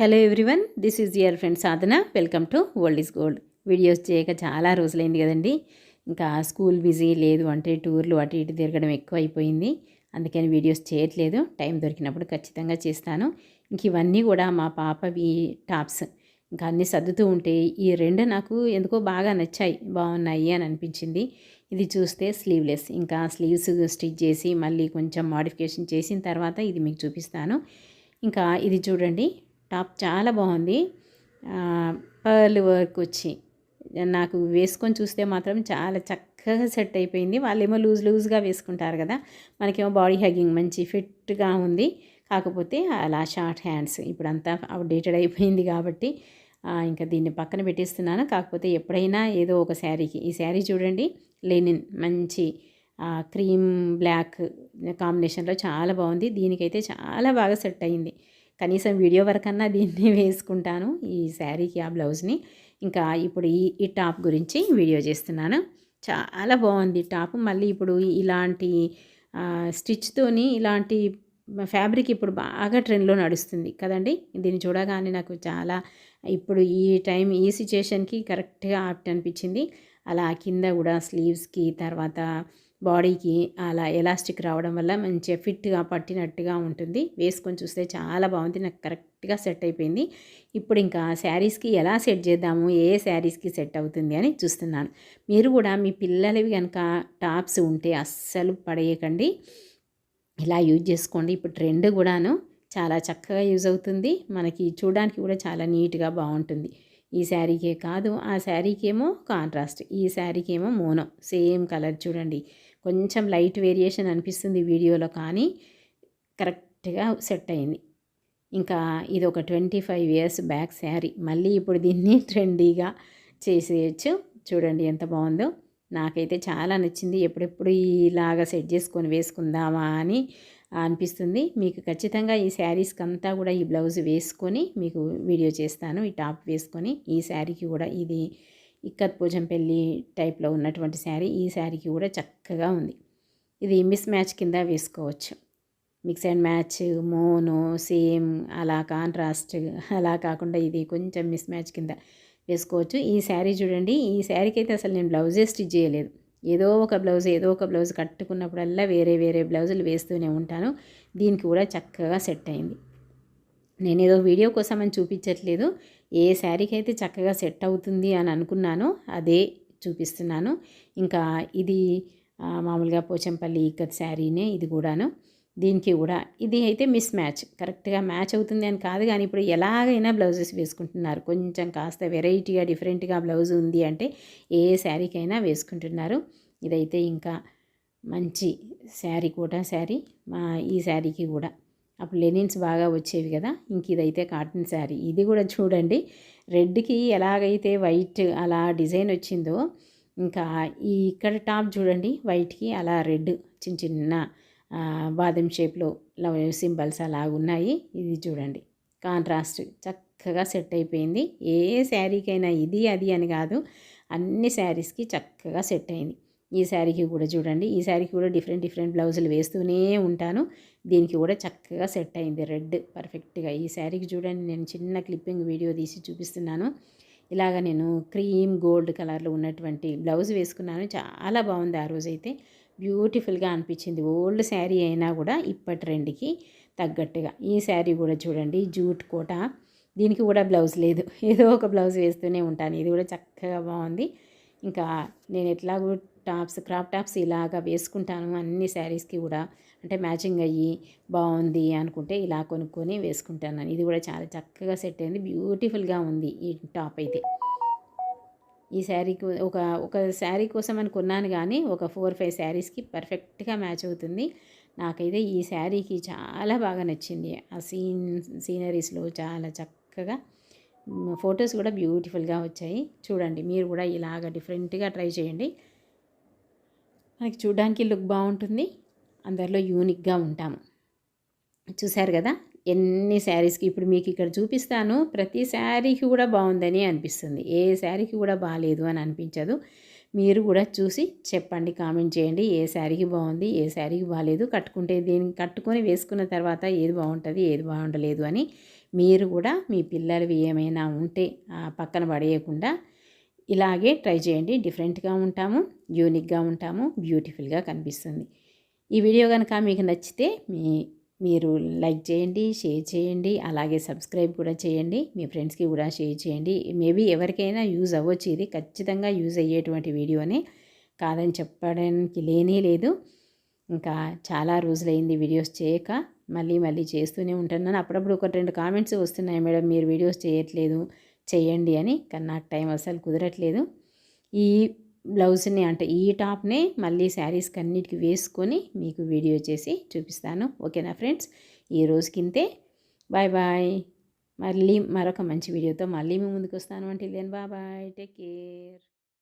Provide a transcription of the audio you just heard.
Hello everyone this is your friend Sadhana welcome to world is gold videos చేయక చాలా రోజులైంది కదండి. ఇంకా స్కూల్ బిజీ లేదు అంటే టూర్లు అటు ఇటు తిరగడం ఎక్కువ అయిపోయింది. అందుకని వీడియోస్ చేయట్లేదు. టైం దొరికినప్పుడు ఖచ్చితంగా చేస్తాను. ఇంక ఇవన్నీ కూడా మా పాపవి టాప్స్. ఇంకా అన్నీ సర్దుతూ ఉంటే ఈ రెండు నాకు ఎందుకో బాగా నచ్చాయి. బాగున్నాయి అని అనిపించింది. ఇది చూస్తే స్లీవ్లెస్ ఇంకా స్లీవ్స్ స్టిచ్ చేసి మళ్ళీ కొంచెం మాడిఫికేషన్ చేసిన తర్వాత ఇది మీకు చూపిస్తాను. ఇంకా ఇది చూడండి. టాప్ చాలా బాగుంది. పర్ల్ వర్క్ వచ్చి నాకు వేసుకొని చూస్తే మాత్రం చాలా చక్కగా సెట్ అయిపోయింది. వాళ్ళేమో లూజ్ లూజ్గా వేసుకుంటారు కదా మనకేమో బాడీ హగ్గింగ్ మంచి ఫిట్గా ఉంది. కాకపోతే అలా షార్ట్ హ్యాండ్స్ ఇప్పుడంతా అప్డేటెడ్ అయిపోయింది కాబట్టి ఇంకా దీన్ని పక్కన పెట్టేస్తున్నాను. కాకపోతే ఎప్పుడైనా ఏదో ఒక శారీకి ఈ శారీ చూడండి లెనిన్ మంచి క్రీమ్ బ్లాక్ కాంబినేషన్లో చాలా బాగుంది. దీనికైతే చాలా బాగా సెట్ అయింది. కనీసం వీడియో వరకన్నా దీన్ని వేసుకుంటాను ఈ శారీకి ఆ బ్లౌజ్ని. ఇంకా ఇప్పుడు ఈ ఈ టాప్ గురించి వీడియో చేస్తున్నాను. చాలా బాగుంది టాప్. మళ్ళీ ఇప్పుడు ఇలాంటి స్టిచ్తోని ఇలాంటి ఫ్యాబ్రిక్ ఇప్పుడు బాగా ట్రెండ్లో నడుస్తుంది కదండి. దీన్ని చూడగానే నాకు చాలా ఇప్పుడు ఈ టైం ఈ సిచ్యుయేషన్కి కరెక్ట్గా ఆప్ట్ అనిపించింది. అలా కింద కూడా స్లీవ్స్కి తర్వాత బాడీకి అలా ఎలాస్టిక్ రావడం వల్ల మంచిగా ఫిట్గా పట్టినట్టుగా ఉంటుంది. వేసుకొని చూస్తే చాలా బాగుంది. నాకు కరెక్ట్గా సెట్ అయిపోయింది. ఇప్పుడు ఇంకా శారీస్కి ఎలా సెట్ చేద్దాము? ఏ శారీస్కి సెట్ అవుతుంది అని చూస్తున్నాను. మీరు కూడా మీ పిల్లలవి కనుక టాప్స్ ఉంటే అస్సలు పడేయకండి. ఇలా యూజ్ చేసుకోండి. ఇప్పుడు ట్రెండ్ కూడాను చాలా చక్కగా యూజ్ అవుతుంది. మనకి చూడడానికి కూడా చాలా నీట్గా బాగుంటుంది. ఈ శారీకే కాదు ఆ శారీకి ఏమో కాంట్రాస్ట్ ఈ శారీకి ఏమో మోనో సేమ్ కలర్ చూడండి. కొంచెం లైట్ వేరియేషన్ అనిపిస్తుంది వీడియోలో కానీ కరెక్ట్గా సెట్ అయింది. ఇంకా ఇది ఒక twenty five years back sari మళ్ళీ ఇప్పుడు దీన్ని ట్రెండీగా చేసేయచ్చు. చూడండి ఎంత బాగుందో. నాకైతే చాలా నచ్చింది. ఎప్పుడెప్పుడు ఇలాగా సెట్ చేసుకొని వేసుకుందామా అని అనిపిస్తుంది. మీకు ఖచ్చితంగా ఈ శారీస్కి అంతా కూడా ఈ బ్లౌజ్ వేసుకొని మీకు వీడియో చేస్తాను. ఈ టాప్ వేసుకొని ఈ శారీకి కూడా ఇది ఇక్కత్ పూజం పెళ్ళి టైప్లో ఉన్నటువంటి శారీ ఈ శారీకి కూడా చక్కగా ఉంది. ఇది మిస్ మ్యాచ్ కింద వేసుకోవచ్చు. Mix and match mono same అలా కాంట్రాస్ట్ అలా కాకుండా ఇది కొంచెం మిస్ మ్యాచ్ కింద వేసుకోవచ్చు. ఈ శారీ చూడండి ఈ శారీకి అయితే అసలు నేను బ్లౌజే స్టిచ్ చేయలేదు. ఏదో ఒక బ్లౌజ్ ఏదో ఒక బ్లౌజ్ కట్టుకున్నప్పుడల్లా వేరే వేరే బ్లౌజులు వేస్తూనే ఉంటాను. దీనికి కూడా చక్కగా సెట్ అయింది. నేను ఏదో వీడియో కోసం అని చూపించట్లేదు. ఏ శారీకి అయితే చక్కగా సెట్ అవుతుంది అని అనుకున్నానో అదే చూపిస్తున్నాను. ఇంకా ఇది మామూలుగా పోచంపల్లి ఇక్కత్ శారీనే ఇది కూడాను. దీనికి కూడా. ఇది అయితే మిస్ మ్యాచ్ కరెక్ట్గా మ్యాచ్ అవుతుంది అని కాదు కానీ ఇప్పుడు ఎలాగైనా బ్లౌజెస్ వేసుకుంటున్నారు. కొంచెం కాస్త వెరైటీగా డిఫరెంట్గా బ్లౌజ్ ఉంది అంటే ఏ శారీకైనా వేసుకుంటున్నారు. ఇదైతే ఇంకా మంచి శారీ కూడా శారీ మా ఈ శారీకి కూడా. అప్పుడు లెనిన్స్ బాగా వచ్చేవి కదా. ఇంక ఇదైతే కాటన్ శారీ. ఇది కూడా చూడండి. రెడ్కి ఎలాగైతే వైట్ అలా డిజైన్ వచ్చిందో ఇంకా ఈ ఇక్కడ టాప్ చూడండి. వైట్కి అలా రెడ్ చిన్న చిన్న బాదం షేప్లో లవ్ సింబల్స్ అలా ఉన్నాయి ఇది చూడండి. కాంట్రాస్ట్ చక్కగా సెట్ అయిపోయింది. ఏ శారీకైనా ఇది అది అని కాదు. అన్ని శారీస్కి చక్కగా సెట్ అయింది. ఈ శారీకి కూడా చూడండి. ఈ శారీకి కూడా డిఫరెంట్ డిఫరెంట్ బ్లౌజులు వేస్తూనే ఉంటాను. దీనికి కూడా చక్కగా సెట్ అయింది. రెడ్ పర్ఫెక్ట్గా ఈ శారీకి చూడండి. నేను చిన్న క్లిప్పింగ్ వీడియో తీసి చూపిస్తున్నాను. ఇలాగ నేను క్రీమ్ గోల్డ్ కలర్లో ఉన్నటువంటి బ్లౌజ్ వేసుకున్నాను. చాలా బాగుంది ఆ రోజైతే. బ్యూటిఫుల్గా అనిపించింది. ఓల్డ్ శారీ అయినా కూడా ఇప్పటి ట్రెండ్కి తగ్గట్టుగా. ఈ శారీ కూడా చూడండి జూట్ కోట. దీనికి కూడా బ్లౌజ్ లేదు. ఏదో ఒక బ్లౌజ్ వేస్తూనే ఉంటాను. ఇది కూడా చక్కగా బాగుంది. ఇంకా నేను ఎట్లాగో టాప్స్ క్రాప్ టాప్స్ ఇలాగా వేసుకుంటాను. అన్ని శారీస్కి కూడా అంటే మ్యాచింగ్ అయ్యి బాగుంది అనుకుంటే ఇలా కొనుక్కొని వేసుకుంటాను. ఇది కూడా చాలా చక్కగా సెట్ అయింది. బ్యూటిఫుల్గా ఉంది ఈ టాప్ అయితే. ఈ శారీకి ఒక ఒక శారీ కోసం అని కొన్నాను కానీ ఒక ఫోర్ ఫైవ్ శారీస్కి పర్ఫెక్ట్గా మ్యాచ్ అవుతుంది. నాకైతే ఈ శారీకి చాలా బాగా నచ్చింది. ఆ సీన్ సీనరీస్లో చాలా చక్కగా ఫొటోస్ కూడా బ్యూటిఫుల్గా వచ్చాయి. చూడండి మీరు కూడా ఇలాగ డిఫరెంట్గా ట్రై చేయండి. మనకి చూడడానికి లుక్ బాగుంటుంది. అందరిలో యూనిక్గా ఉంటాము. చూశారు కదా? ఎన్ని శారీస్కి ఇప్పుడు మీకు ఇక్కడ చూపిస్తాను. ప్రతి శారీకి కూడా బాగుందని అనిపిస్తుంది. ఏ శారీకి కూడా బాగాలేదు అని అనిపించదు. మీరు కూడా చూసి చెప్పండి కామెంట్ చేయండి. ఏ శారీకి బాగుంది ఏ శారీకి బాగాలేదు కట్టుకుంటే దీన్ని కట్టుకొని వేసుకున్న తర్వాత ఏది బాగుంటుంది ఏది బాగుండలేదు అని మీరు కూడా మీ పిల్లలవి ఏమైనా ఉంటే ఆ పక్కన పడేయకుండా ఇలాగే ట్రై చేయండి. డిఫరెంట్గా ఉంటాము యూనిక్గా ఉంటాము బ్యూటిఫుల్గా కనిపిస్తుంది. ఈ వీడియో కనుక మీకు నచ్చితే మీ మీరు లైక్ చేయండి షేర్ చేయండి అలాగే సబ్స్క్రైబ్ కూడా చేయండి. మీ ఫ్రెండ్స్కి కూడా షేర్ చేయండి. మేబీ ఎవరికైనా యూజ్ అవ్వచ్చు ఇది. ఖచ్చితంగా యూజ్ అయ్యేటువంటి వీడియోనే కాదని చెప్పడానికి లేనే లేదు. ఇంకా చాలా రోజులైంది వీడియోస్ చేయక. మళ్ళీ మళ్ళీ చేస్తూనే ఉంటున్నాను. అప్పుడప్పుడు ఒక రెండు కామెంట్స్ వస్తున్నాయి. మేడం మీరు వీడియోస్ చేయట్లేదు. చేయండి అని. కానీ నాకు టైం అసలు కుదరట్లేదు. ఈ బ్లౌజ్ని అంటే ఈ టాప్నే మళ్ళీ శారీస్కి అన్నిటికి వేసుకొని మీకు వీడియో చేసి చూపిస్తాను. ఓకేనా ఫ్రెండ్స్? ఈ రోజుకింతే బాయ్ బాయ్. మళ్ళీ మరొక మంచి వీడియోతో మళ్ళీ మీ ముందుకు వస్తాను. అంటే బాయ్ బాయ్. Take care.